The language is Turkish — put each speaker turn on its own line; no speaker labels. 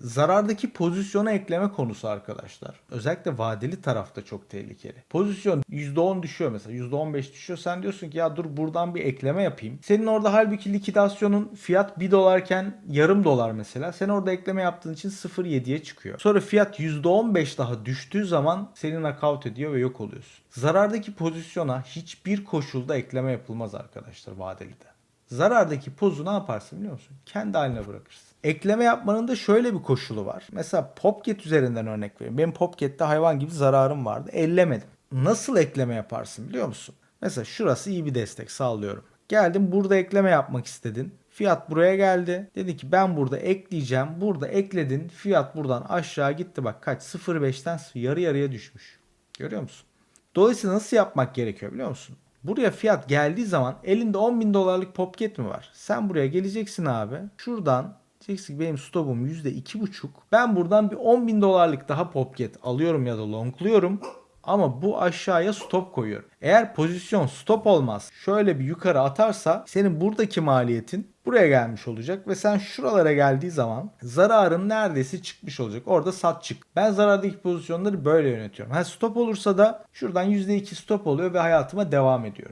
Zarardaki pozisyona ekleme konusu arkadaşlar. Özellikle vadeli tarafta çok tehlikeli. Pozisyon %10 düşüyor mesela %15 düşüyor. Sen diyorsun ki ya dur buradan bir ekleme yapayım. Senin orada halbuki likidasyonun fiyat 1 dolarken yarım dolar mesela. Sen orada ekleme yaptığın için 0.7'ye çıkıyor. Sonra fiyat %15 daha düştüğü zaman seni knockout ediyor ve yok oluyorsun. Zarardaki pozisyona hiçbir koşulda ekleme yapılmaz arkadaşlar vadelide. Zarardaki pozu ne yaparsın biliyor musun? Kendi haline bırakırsın. Ekleme yapmanın da şöyle bir koşulu var. Mesela Popget üzerinden örnek vereyim. Benim Popget'te hayvan gibi zararım vardı. Ellemedim. Nasıl ekleme yaparsın biliyor musun? Mesela şurası iyi bir destek sağlıyorum. Geldim burada ekleme yapmak istedin. Fiyat buraya geldi. Dedi ki ben burada ekleyeceğim. Burada ekledin. Fiyat buradan aşağı gitti. Bak kaç 0.5'ten yarı yarıya düşmüş. Görüyor musun? Dolayısıyla nasıl yapmak gerekiyor biliyor musun? Buraya fiyat geldiği zaman elinde 10 bin dolarlık popket mi var? Sen buraya geleceksin abi. Şuradan diyeceksin ki benim stopum %2,5. Ben buradan bir 10 bin dolarlık daha popket alıyorum ya da longluyorum. Ama bu aşağıya stop koyuyorum. Eğer pozisyon stop olmaz şöyle bir yukarı atarsa senin buradaki maliyetin buraya gelmiş olacak ve sen şuralara geldiği zaman zararın neredeyse çıkmış olacak. Orada sat çık. Ben zarardaki pozisyonları böyle yönetiyorum. Ha stop olursa da şuradan %2 stop oluyor ve hayatıma devam ediyorum.